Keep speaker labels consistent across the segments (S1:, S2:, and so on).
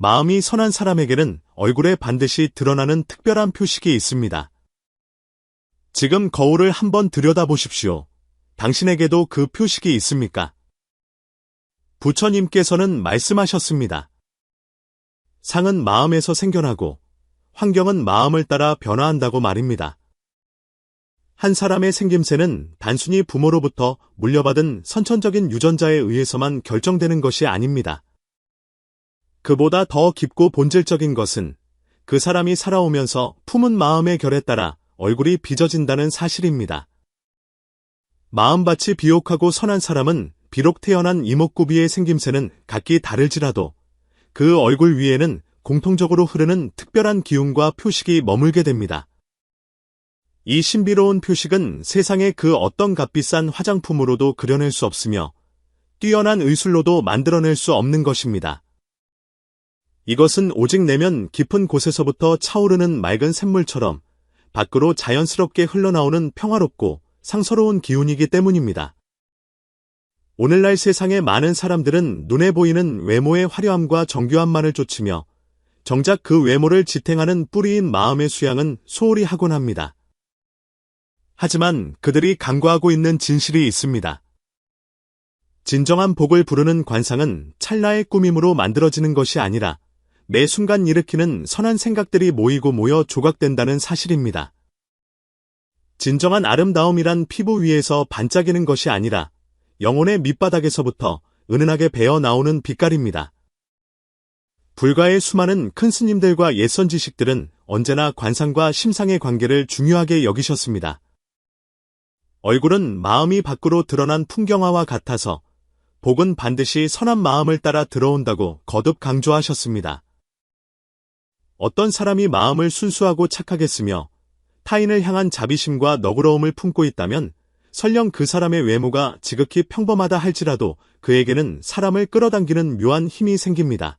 S1: 마음이 선한 사람에게는 얼굴에 반드시 드러나는 특별한 표식이 있습니다. 지금 거울을 한번 들여다보십시오. 당신에게도 그 표식이 있습니까? 부처님께서는 말씀하셨습니다. 상은 마음에서 생겨나고 환경은 마음을 따라 변화한다고 말입니다. 한 사람의 생김새는 단순히 부모로부터 물려받은 선천적인 유전자에 의해서만 결정되는 것이 아닙니다. 그보다 더 깊고 본질적인 것은 그 사람이 살아오면서 품은 마음의 결에 따라 얼굴이 빚어진다는 사실입니다. 마음밭이 비옥하고 선한 사람은 비록 태어난 이목구비의 생김새는 각기 다를지라도 그 얼굴 위에는 공통적으로 흐르는 특별한 기운과 표식이 머물게 됩니다. 이 신비로운 표식은 세상의 그 어떤 값비싼 화장품으로도 그려낼 수 없으며 뛰어난 의술로도 만들어낼 수 없는 것입니다. 이것은 오직 내면 깊은 곳에서부터 차오르는 맑은 샘물처럼 밖으로 자연스럽게 흘러나오는 평화롭고 상서로운 기운이기 때문입니다. 오늘날 세상의 많은 사람들은 눈에 보이는 외모의 화려함과 정교함만을 쫓으며 정작 그 외모를 지탱하는 뿌리인 마음의 수양은 소홀히 하곤 합니다. 하지만 그들이 간과하고 있는 진실이 있습니다. 진정한 복을 부르는 관상은 찰나의 꾸밈으로 만들어지는 것이 아니라 매 순간 일으키는 선한 생각들이 모이고 모여 조각된다는 사실입니다. 진정한 아름다움이란 피부 위에서 반짝이는 것이 아니라 영혼의 밑바닥에서부터 은은하게 배어 나오는 빛깔입니다. 불가의 수많은 큰 스님들과 옛선 지식들은 언제나 관상과 심상의 관계를 중요하게 여기셨습니다. 얼굴은 마음이 밖으로 드러난 풍경화와 같아서 복은 반드시 선한 마음을 따라 들어온다고 거듭 강조하셨습니다. 어떤 사람이 마음을 순수하고 착하게 쓰며 타인을 향한 자비심과 너그러움을 품고 있다면 설령 그 사람의 외모가 지극히 평범하다 할지라도 그에게는 사람을 끌어당기는 묘한 힘이 생깁니다.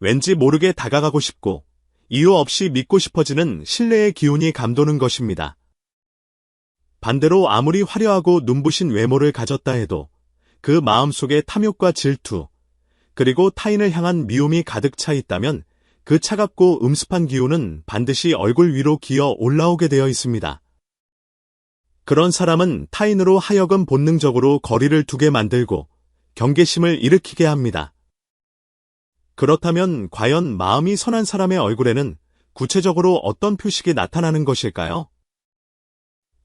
S1: 왠지 모르게 다가가고 싶고 이유 없이 믿고 싶어지는 신뢰의 기운이 감도는 것입니다. 반대로 아무리 화려하고 눈부신 외모를 가졌다 해도 그 마음속에 탐욕과 질투, 그리고 타인을 향한 미움이 가득 차 있다면 그 차갑고 음습한 기운은 반드시 얼굴 위로 기어 올라오게 되어 있습니다. 그런 사람은 타인으로 하여금 본능적으로 거리를 두게 만들고 경계심을 일으키게 합니다. 그렇다면 과연 마음이 선한 사람의 얼굴에는 구체적으로 어떤 표식이 나타나는 것일까요?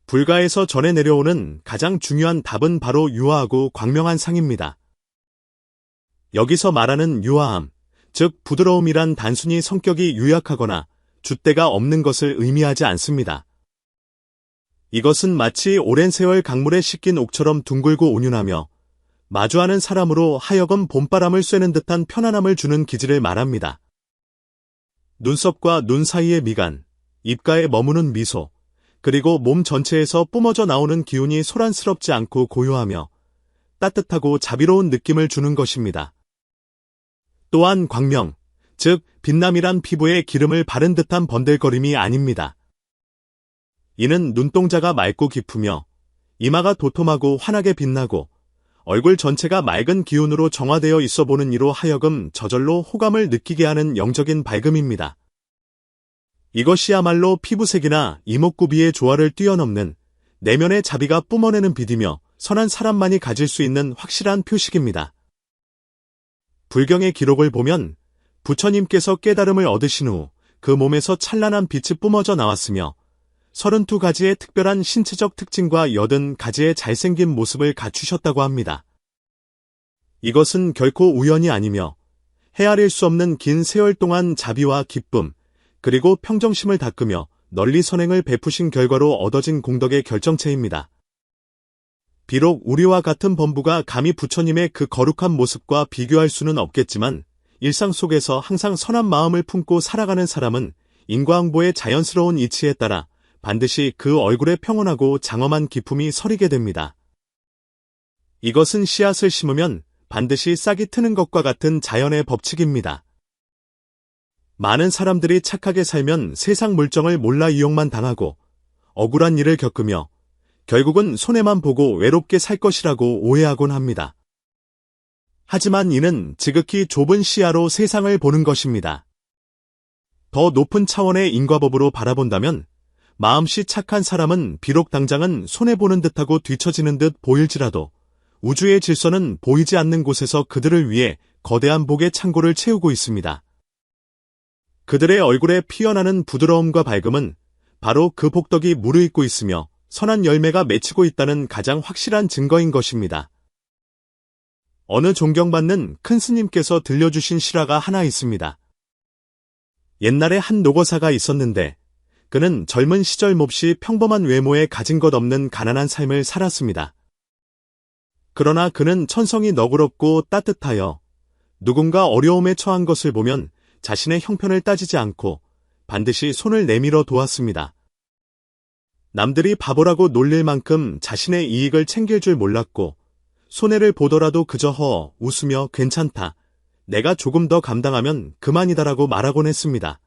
S1: 불가에서 전해 내려오는 가장 중요한 답은 바로 유화하고 광명한 상입니다. 여기서 말하는 유화함, 즉 부드러움이란 단순히 성격이 유약하거나 줏대가 없는 것을 의미하지 않습니다. 이것은 마치 오랜 세월 강물에 씻긴 옥처럼 둥글고 온윤하며 마주하는 사람으로 하여금 봄바람을 쐬는 듯한 편안함을 주는 기질을 말합니다. 눈썹과 눈 사이의 미간, 입가에 머무는 미소, 그리고 몸 전체에서 뿜어져 나오는 기운이 소란스럽지 않고 고요하며 따뜻하고 자비로운 느낌을 주는 것입니다. 또한 광명, 즉 빛남이란 피부에 기름을 바른 듯한 번들거림이 아닙니다. 이는 눈동자가 맑고 깊으며 이마가 도톰하고 환하게 빛나고 얼굴 전체가 맑은 기운으로 정화되어 있어 보는 이로 하여금 저절로 호감을 느끼게 하는 영적인 밝음입니다. 이것이야말로 피부색이나 이목구비의 조화를 뛰어넘는 내면의 자비가 뿜어내는 빛이며 선한 사람만이 가질 수 있는 확실한 표식입니다. 불경의 기록을 보면 부처님께서 깨달음을 얻으신 후 그 몸에서 찬란한 빛이 뿜어져 나왔으며 32가지의 특별한 신체적 특징과 80가지의 잘생긴 모습을 갖추셨다고 합니다. 이것은 결코 우연이 아니며 헤아릴 수 없는 긴 세월 동안 자비와 기쁨, 그리고 평정심을 닦으며 널리 선행을 베푸신 결과로 얻어진 공덕의 결정체입니다. 비록 우리와 같은 범부가 감히 부처님의 그 거룩한 모습과 비교할 수는 없겠지만 일상 속에서 항상 선한 마음을 품고 살아가는 사람은 인과응보의 자연스러운 이치에 따라 반드시 그 얼굴에 평온하고 장엄한 기품이 서리게 됩니다. 이것은 씨앗을 심으면 반드시 싹이 트는 것과 같은 자연의 법칙입니다. 많은 사람들이 착하게 살면 세상 물정을 몰라 이용만 당하고 억울한 일을 겪으며 결국은 손해만 보고 외롭게 살 것이라고 오해하곤 합니다. 하지만 이는 지극히 좁은 시야로 세상을 보는 것입니다. 더 높은 차원의 인과법으로 바라본다면 마음씨 착한 사람은 비록 당장은 손해보는 듯하고 뒤처지는 듯 보일지라도 우주의 질서는 보이지 않는 곳에서 그들을 위해 거대한 복의 창고를 채우고 있습니다. 그들의 얼굴에 피어나는 부드러움과 밝음은 바로 그 복덕이 무르익고 있으며 선한 열매가 맺히고 있다는 가장 확실한 증거인 것입니다. 어느 존경받는 큰 스님께서 들려주신 실화가 하나 있습니다. 옛날에 한 노거사가 있었는데 그는 젊은 시절 몹시 평범한 외모에 가진 것 없는 가난한 삶을 살았습니다. 그러나 그는 천성이 너그럽고 따뜻하여 누군가 어려움에 처한 것을 보면 자신의 형편을 따지지 않고 반드시 손을 내밀어 도왔습니다. 남들이 바보라고 놀릴 만큼 자신의 이익을 챙길 줄 몰랐고 손해를 보더라도 그저 허 웃으며 괜찮다. 내가 조금 더 감당하면 그만이다라고 말하곤 했습니다.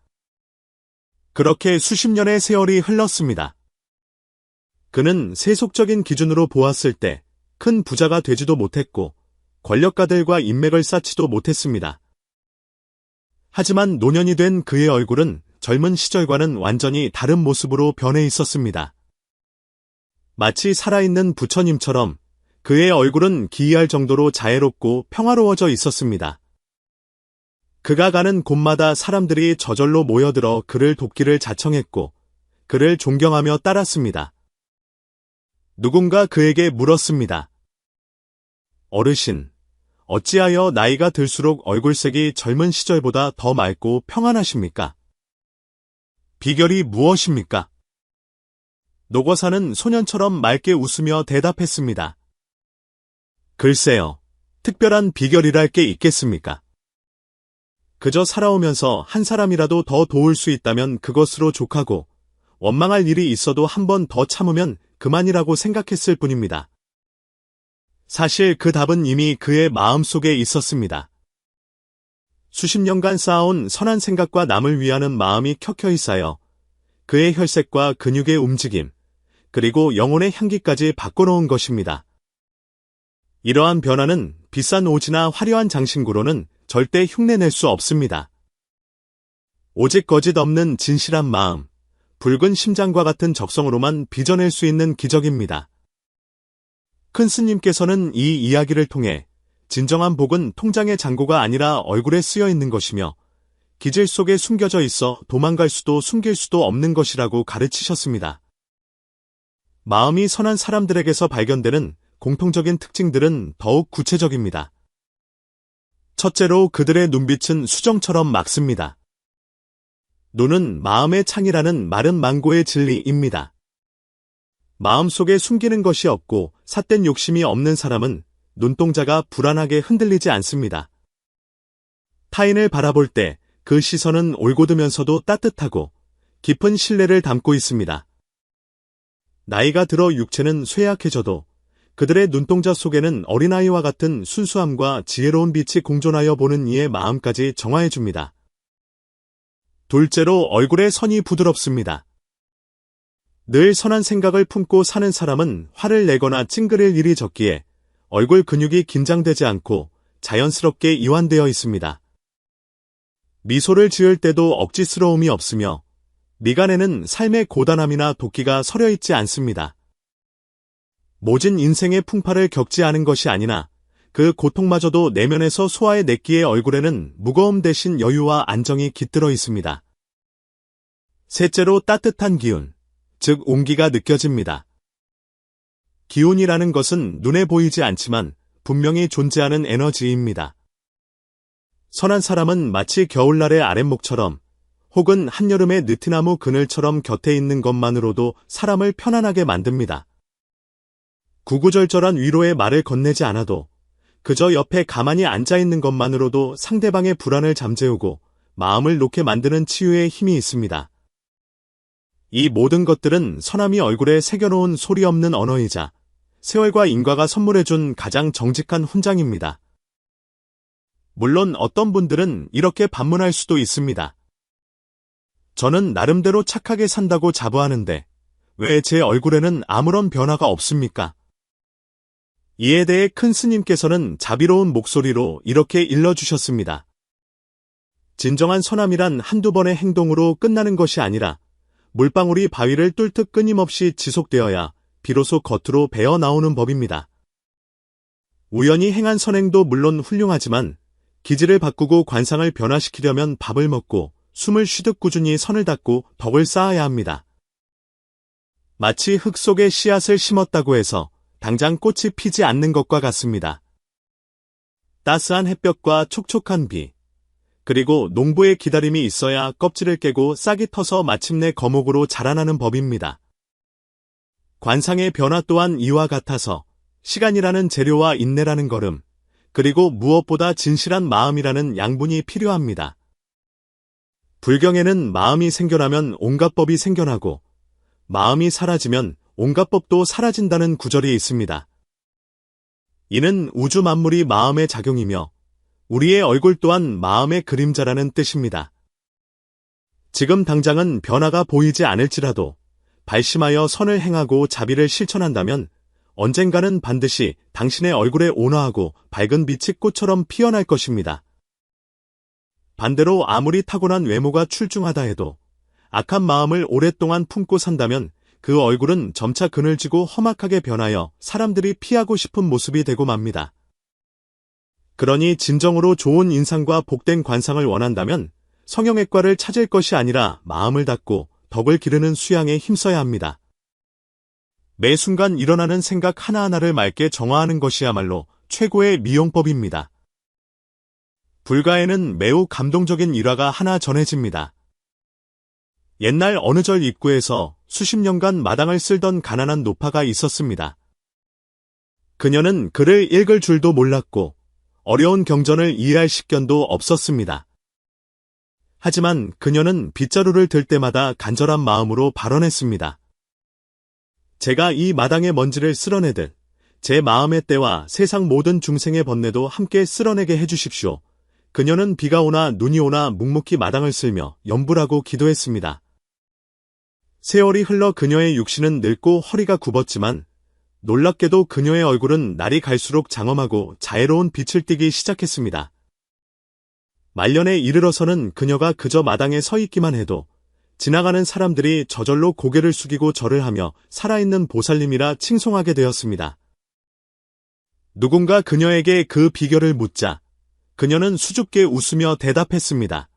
S1: 그렇게 수십 년의 세월이 흘렀습니다. 그는 세속적인 기준으로 보았을 때 큰 부자가 되지도 못했고 권력가들과 인맥을 쌓지도 못했습니다. 하지만 노년이 된 그의 얼굴은 젊은 시절과는 완전히 다른 모습으로 변해 있었습니다. 마치 살아있는 부처님처럼 그의 얼굴은 기이할 정도로 자애롭고 평화로워져 있었습니다. 그가 가는 곳마다 사람들이 저절로 모여들어 그를 돕기를 자청했고 그를 존경하며 따랐습니다. 누군가 그에게 물었습니다. 어르신, 어찌하여 나이가 들수록 얼굴색이 젊은 시절보다 더 맑고 평안하십니까? 비결이 무엇입니까? 노거사는 소년처럼 맑게 웃으며 대답했습니다. 글쎄요, 특별한 비결이랄 게 있겠습니까? 그저 살아오면서 한 사람이라도 더 도울 수 있다면 그것으로 족하고 원망할 일이 있어도 한 번 더 참으면 그만이라고 생각했을 뿐입니다. 사실 그 답은 이미 그의 마음속에 있었습니다. 수십 년간 쌓아온 선한 생각과 남을 위하는 마음이 켜켜이 쌓여 그의 혈색과 근육의 움직임, 그리고 영혼의 향기까지 바꿔놓은 것입니다. 이러한 변화는 비싼 옷이나 화려한 장신구로는 절대 흉내낼 수 없습니다. 오직 거짓 없는 진실한 마음, 붉은 심장과 같은 적성으로만 빚어낼 수 있는 기적입니다. 큰 스님께서는 이 이야기를 통해 진정한 복은 통장의 잔고가 아니라 얼굴에 쓰여 있는 것이며 기질 속에 숨겨져 있어 도망갈 수도 숨길 수도 없는 것이라고 가르치셨습니다. 마음이 선한 사람들에게서 발견되는 공통적인 특징들은 더욱 구체적입니다. 첫째로 그들의 눈빛은 수정처럼 맑습니다. 눈은 마음의 창이라는 마른 망고의 진리입니다. 마음속에 숨기는 것이 없고 삿된 욕심이 없는 사람은 눈동자가 불안하게 흔들리지 않습니다. 타인을 바라볼 때 그 시선은 올곧으면서도 따뜻하고 깊은 신뢰를 담고 있습니다. 나이가 들어 육체는 쇠약해져도 그들의 눈동자 속에는 어린아이와 같은 순수함과 지혜로운 빛이 공존하여 보는 이의 마음까지 정화해줍니다. 둘째로 얼굴의 선이 부드럽습니다. 늘 선한 생각을 품고 사는 사람은 화를 내거나 찡그릴 일이 적기에 얼굴 근육이 긴장되지 않고 자연스럽게 이완되어 있습니다. 미소를 지을 때도 억지스러움이 없으며 미간에는 삶의 고단함이나 도끼가 서려 있지 않습니다. 모진 인생의 풍파를 겪지 않은 것이 아니나 그 고통마저도 내면에서 소화해냈기에 얼굴에는 무거움 대신 여유와 안정이 깃들어 있습니다. 셋째로 따뜻한 기운, 즉 온기가 느껴집니다. 기운이라는 것은 눈에 보이지 않지만 분명히 존재하는 에너지입니다. 선한 사람은 마치 겨울날의 아랫목처럼 혹은 한여름의 느티나무 그늘처럼 곁에 있는 것만으로도 사람을 편안하게 만듭니다. 구구절절한 위로의 말을 건네지 않아도 그저 옆에 가만히 앉아 있는 것만으로도 상대방의 불안을 잠재우고 마음을 놓게 만드는 치유의 힘이 있습니다. 이 모든 것들은 선함이 얼굴에 새겨놓은 소리 없는 언어이자 세월과 인과가 선물해준 가장 정직한 훈장입니다. 물론 어떤 분들은 이렇게 반문할 수도 있습니다. 저는 나름대로 착하게 산다고 자부하는데 왜 제 얼굴에는 아무런 변화가 없습니까? 이에 대해 큰 스님께서는 자비로운 목소리로 이렇게 일러주셨습니다. 진정한 선함이란 한두 번의 행동으로 끝나는 것이 아니라 물방울이 바위를 뚫듯 끊임없이 지속되어야 비로소 겉으로 배어 나오는 법입니다. 우연히 행한 선행도 물론 훌륭하지만 기질을 바꾸고 관상을 변화시키려면 밥을 먹고 숨을 쉬듯 꾸준히 선을 닦고 덕을 쌓아야 합니다. 마치 흙 속에 씨앗을 심었다고 해서 당장 꽃이 피지 않는 것과 같습니다. 따스한 햇볕과 촉촉한 비, 그리고 농부의 기다림이 있어야 껍질을 깨고 싹이 터서 마침내 거목으로 자라나는 법입니다. 관상의 변화 또한 이와 같아서 시간이라는 재료와 인내라는 걸음, 그리고 무엇보다 진실한 마음이라는 양분이 필요합니다. 불경에는 마음이 생겨나면 온갖 법이 생겨나고 마음이 사라지면 온갖 법도 사라진다는 구절이 있습니다. 이는 우주 만물이 마음의 작용이며 우리의 얼굴 또한 마음의 그림자라는 뜻입니다. 지금 당장은 변화가 보이지 않을지라도 발심하여 선을 행하고 자비를 실천한다면 언젠가는 반드시 당신의 얼굴에 온화하고 밝은 빛이 꽃처럼 피어날 것입니다. 반대로 아무리 타고난 외모가 출중하다 해도 악한 마음을 오랫동안 품고 산다면 그 얼굴은 점차 그늘지고 험악하게 변하여 사람들이 피하고 싶은 모습이 되고 맙니다. 그러니 진정으로 좋은 인상과 복된 관상을 원한다면 성형외과를 찾을 것이 아니라 마음을 닫고 덕을 기르는 수양에 힘써야 합니다. 매 순간 일어나는 생각 하나하나를 맑게 정화하는 것이야말로 최고의 미용법입니다. 불가에는 매우 감동적인 일화가 하나 전해집니다. 옛날 어느 절 입구에서 수십 년간 마당을 쓸던 가난한 노파가 있었습니다. 그녀는 글을 읽을 줄도 몰랐고 어려운 경전을 이해할 식견도 없었습니다. 하지만 그녀는 빗자루를 들 때마다 간절한 마음으로 발언했습니다. 제가 이 마당의 먼지를 쓸어내듯 제 마음의 때와 세상 모든 중생의 번뇌도 함께 쓸어내게 해주십시오. 그녀는 비가 오나 눈이 오나 묵묵히 마당을 쓸며 염불하고 기도했습니다. 세월이 흘러 그녀의 육신은 늙고 허리가 굽었지만 놀랍게도 그녀의 얼굴은 날이 갈수록 장엄하고 자애로운 빛을 띠기 시작했습니다. 말년에 이르러서는 그녀가 그저 마당에 서 있기만 해도 지나가는 사람들이 저절로 고개를 숙이고 절을 하며 살아있는 보살님이라 칭송하게 되었습니다. 누군가 그녀에게 그 비결을 묻자 그녀는 수줍게 웃으며 대답했습니다.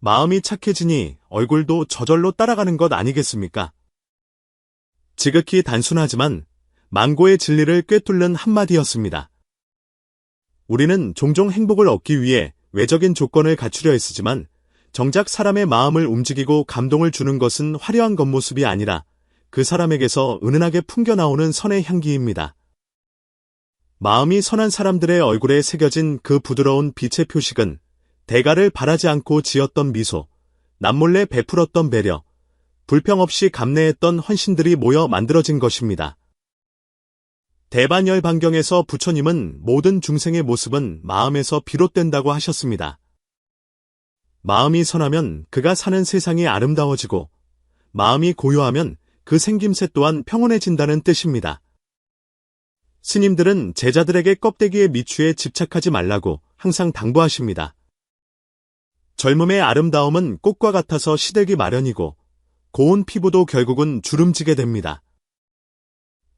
S1: 마음이 착해지니 얼굴도 저절로 따라가는 것 아니겠습니까? 지극히 단순하지만 망고의 진리를 꿰뚫는 한마디였습니다. 우리는 종종 행복을 얻기 위해 외적인 조건을 갖추려 했으지만 정작 사람의 마음을 움직이고 감동을 주는 것은 화려한 겉모습이 아니라 그 사람에게서 은은하게 풍겨나오는 선의 향기입니다. 마음이 선한 사람들의 얼굴에 새겨진 그 부드러운 빛의 표식은 대가를 바라지 않고 지었던 미소, 남몰래 베풀었던 배려, 불평 없이 감내했던 헌신들이 모여 만들어진 것입니다. 대반열 반경에서 부처님은 모든 중생의 모습은 마음에서 비롯된다고 하셨습니다. 마음이 선하면 그가 사는 세상이 아름다워지고 마음이 고요하면 그 생김새 또한 평온해진다는 뜻입니다. 스님들은 제자들에게 껍데기의 미추에 집착하지 말라고 항상 당부하십니다. 젊음의 아름다움은 꽃과 같아서 시들기 마련이고 고운 피부도 결국은 주름지게 됩니다.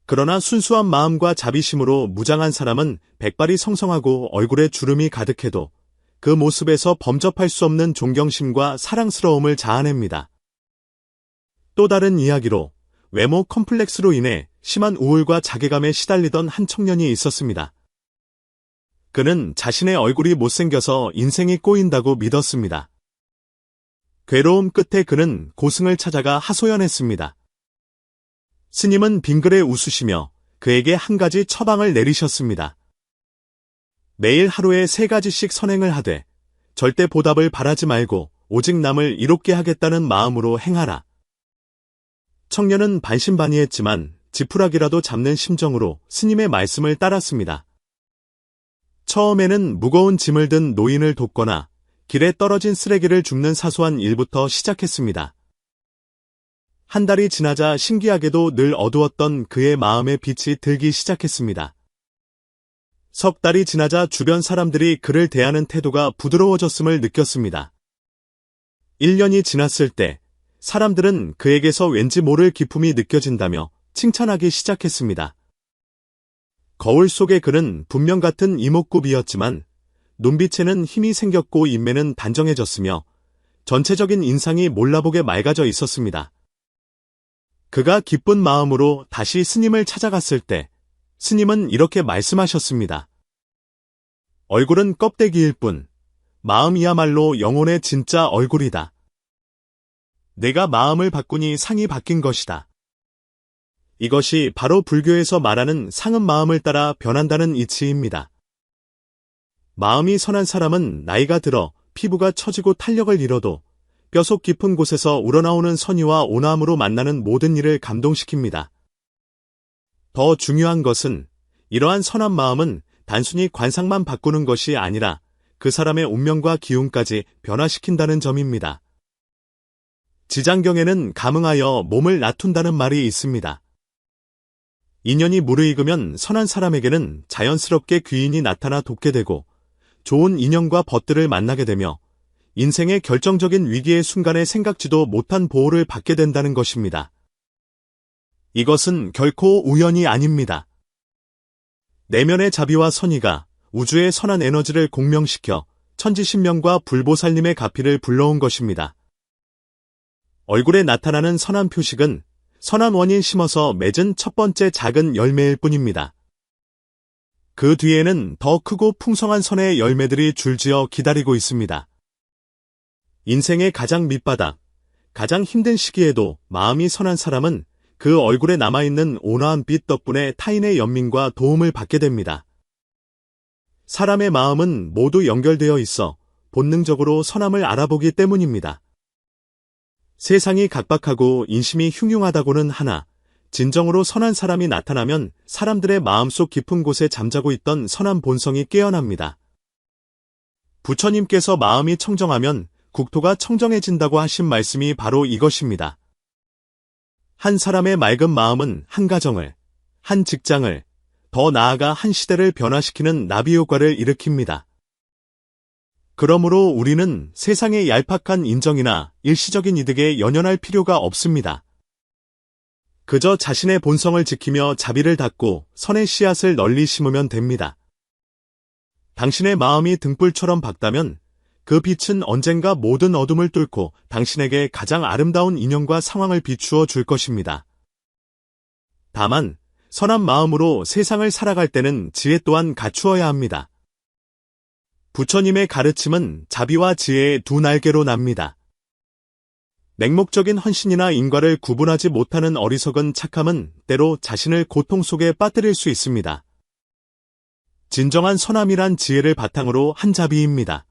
S1: 그러나 순수한 마음과 자비심으로 무장한 사람은 백발이 성성하고 얼굴에 주름이 가득해도 그 모습에서 범접할 수 없는 존경심과 사랑스러움을 자아냅니다. 또 다른 이야기로 외모 컴플렉스로 인해 심한 우울과 자괴감에 시달리던 한 청년이 있었습니다. 그는 자신의 얼굴이 못생겨서 인생이 꼬인다고 믿었습니다. 괴로움 끝에 그는 고승을 찾아가 하소연했습니다. 스님은 빙글에 웃으시며 그에게 한 가지 처방을 내리셨습니다. 매일 하루에 세 가지씩 선행을 하되 절대 보답을 바라지 말고 오직 남을 이롭게 하겠다는 마음으로 행하라. 청년은 반신반의했지만 지푸라기라도 잡는 심정으로 스님의 말씀을 따랐습니다. 처음에는 무거운 짐을 든 노인을 돕거나 길에 떨어진 쓰레기를 줍는 사소한 일부터 시작했습니다. 한 달이 지나자 신기하게도 늘 어두웠던 그의 마음에 빛이 들기 시작했습니다. 석 달이 지나자 주변 사람들이 그를 대하는 태도가 부드러워졌음을 느꼈습니다. 1년이 지났을 때 사람들은 그에게서 왠지 모를 기품이 느껴진다며 칭찬하기 시작했습니다. 거울 속의 그는 분명 같은 이목구비였지만 눈빛에는 힘이 생겼고 인매는 단정해졌으며 전체적인 인상이 몰라보게 맑아져 있었습니다. 그가 기쁜 마음으로 다시 스님을 찾아갔을 때 스님은 이렇게 말씀하셨습니다. 얼굴은 껍데기일 뿐 마음이야말로 영혼의 진짜 얼굴이다. 내가 마음을 바꾸니 상이 바뀐 것이다. 이것이 바로 불교에서 말하는 상은 마음을 따라 변한다는 이치입니다. 마음이 선한 사람은 나이가 들어 피부가 처지고 탄력을 잃어도 뼈속 깊은 곳에서 우러나오는 선의와 온화함으로 만나는 모든 일을 감동시킵니다. 더 중요한 것은 이러한 선한 마음은 단순히 관상만 바꾸는 것이 아니라 그 사람의 운명과 기운까지 변화시킨다는 점입니다. 지장경에는 감응하여 몸을 낮춘다는 말이 있습니다. 인연이 무르익으면 선한 사람에게는 자연스럽게 귀인이 나타나 돕게 되고 좋은 인연과 벗들을 만나게 되며 인생의 결정적인 위기의 순간에 생각지도 못한 보호를 받게 된다는 것입니다. 이것은 결코 우연이 아닙니다. 내면의 자비와 선의가 우주의 선한 에너지를 공명시켜 천지신명과 불보살님의 가피를 불러온 것입니다. 얼굴에 나타나는 선한 표식은 선한 원인 심어서 맺은 첫 번째 작은 열매일 뿐입니다. 그 뒤에는 더 크고 풍성한 선의 열매들이 줄지어 기다리고 있습니다. 인생의 가장 밑바닥, 가장 힘든 시기에도 마음이 선한 사람은 그 얼굴에 남아있는 온화한 빛 덕분에 타인의 연민과 도움을 받게 됩니다. 사람의 마음은 모두 연결되어 있어 본능적으로 선함을 알아보기 때문입니다. 세상이 각박하고 인심이 흉흉하다고는 하나 진정으로 선한 사람이 나타나면 사람들의 마음속 깊은 곳에 잠자고 있던 선한 본성이 깨어납니다. 부처님께서 마음이 청정하면 국토가 청정해진다고 하신 말씀이 바로 이것입니다. 한 사람의 맑은 마음은 한 가정을, 한 직장을, 더 나아가 한 시대를 변화시키는 나비 효과를 일으킵니다. 그러므로 우리는 세상의 얄팍한 인정이나 일시적인 이득에 연연할 필요가 없습니다. 그저 자신의 본성을 지키며 자비를 닦고 선의 씨앗을 널리 심으면 됩니다. 당신의 마음이 등불처럼 밝다면 그 빛은 언젠가 모든 어둠을 뚫고 당신에게 가장 아름다운 인연과 상황을 비추어 줄 것입니다. 다만 선한 마음으로 세상을 살아갈 때는 지혜 또한 갖추어야 합니다. 부처님의 가르침은 자비와 지혜의 두 날개로 납니다. 맹목적인 헌신이나 인과를 구분하지 못하는 어리석은 착함은 때로 자신을 고통 속에 빠뜨릴 수 있습니다. 진정한 선함이란 지혜를 바탕으로 한 자비입니다.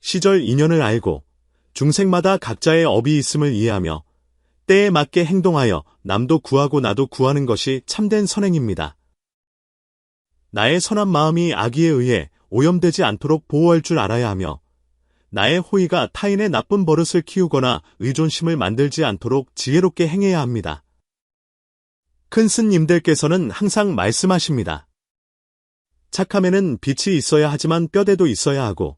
S1: 시절 인연을 알고 중생마다 각자의 업이 있음을 이해하며 때에 맞게 행동하여 남도 구하고 나도 구하는 것이 참된 선행입니다. 나의 선한 마음이 악의에 의해 오염되지 않도록 보호할 줄 알아야 하며 나의 호의가 타인의 나쁜 버릇을 키우거나 의존심을 만들지 않도록 지혜롭게 행해야 합니다. 큰 스님들께서는 항상 말씀하십니다. 착함에는 빛이 있어야 하지만 뼈대도 있어야 하고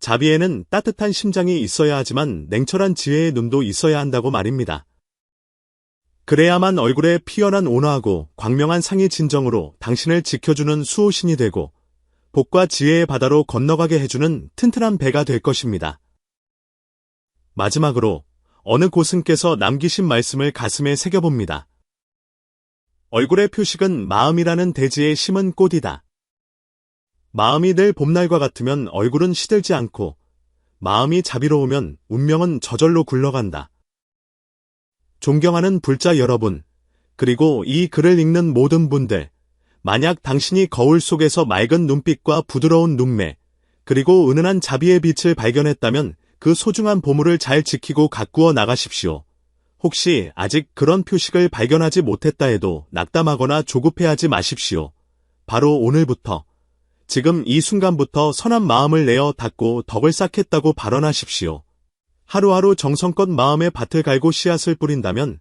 S1: 자비에는 따뜻한 심장이 있어야 하지만 냉철한 지혜의 눈도 있어야 한다고 말입니다. 그래야만 얼굴에 피어난 온화하고 광명한 상의 진정으로 당신을 지켜주는 수호신이 되고 복과 지혜의 바다로 건너가게 해주는 튼튼한 배가 될 것입니다. 마지막으로 어느 고승께서 남기신 말씀을 가슴에 새겨봅니다. 얼굴의 표식은 마음이라는 대지에 심은 꽃이다. 마음이 늘 봄날과 같으면 얼굴은 시들지 않고 마음이 자비로우면 운명은 저절로 굴러간다. 존경하는 불자 여러분, 그리고 이 글을 읽는 모든 분들, 만약 당신이 거울 속에서 맑은 눈빛과 부드러운 눈매, 그리고 은은한 자비의 빛을 발견했다면 그 소중한 보물을 잘 지키고 가꾸어 나가십시오. 혹시 아직 그런 표식을 발견하지 못했다 해도 낙담하거나 조급해하지 마십시오. 바로 오늘부터, 지금 이 순간부터 선한 마음을 내어 닫고 덕을 쌓겠다고 발언하십시오. 하루하루 정성껏 마음의 밭을 갈고 씨앗을 뿌린다면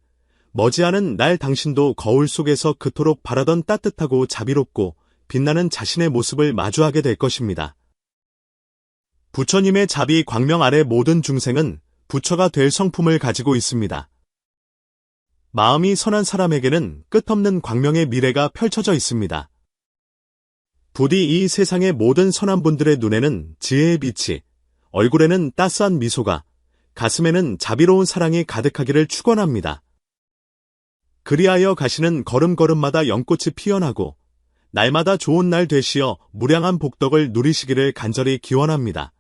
S1: 머지않은 날 당신도 거울 속에서 그토록 바라던 따뜻하고 자비롭고 빛나는 자신의 모습을 마주하게 될 것입니다. 부처님의 자비 광명 아래 모든 중생은 부처가 될 성품을 가지고 있습니다. 마음이 선한 사람에게는 끝없는 광명의 미래가 펼쳐져 있습니다. 부디 이 세상의 모든 선한 분들의 눈에는 지혜의 빛이, 얼굴에는 따스한 미소가, 가슴에는 자비로운 사랑이 가득하기를 축원합니다. 그리하여 가시는 걸음걸음마다 연꽃이 피어나고 날마다 좋은 날 되시어 무량한 복덕을 누리시기를 간절히 기원합니다.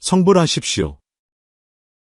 S1: 성불하십시오.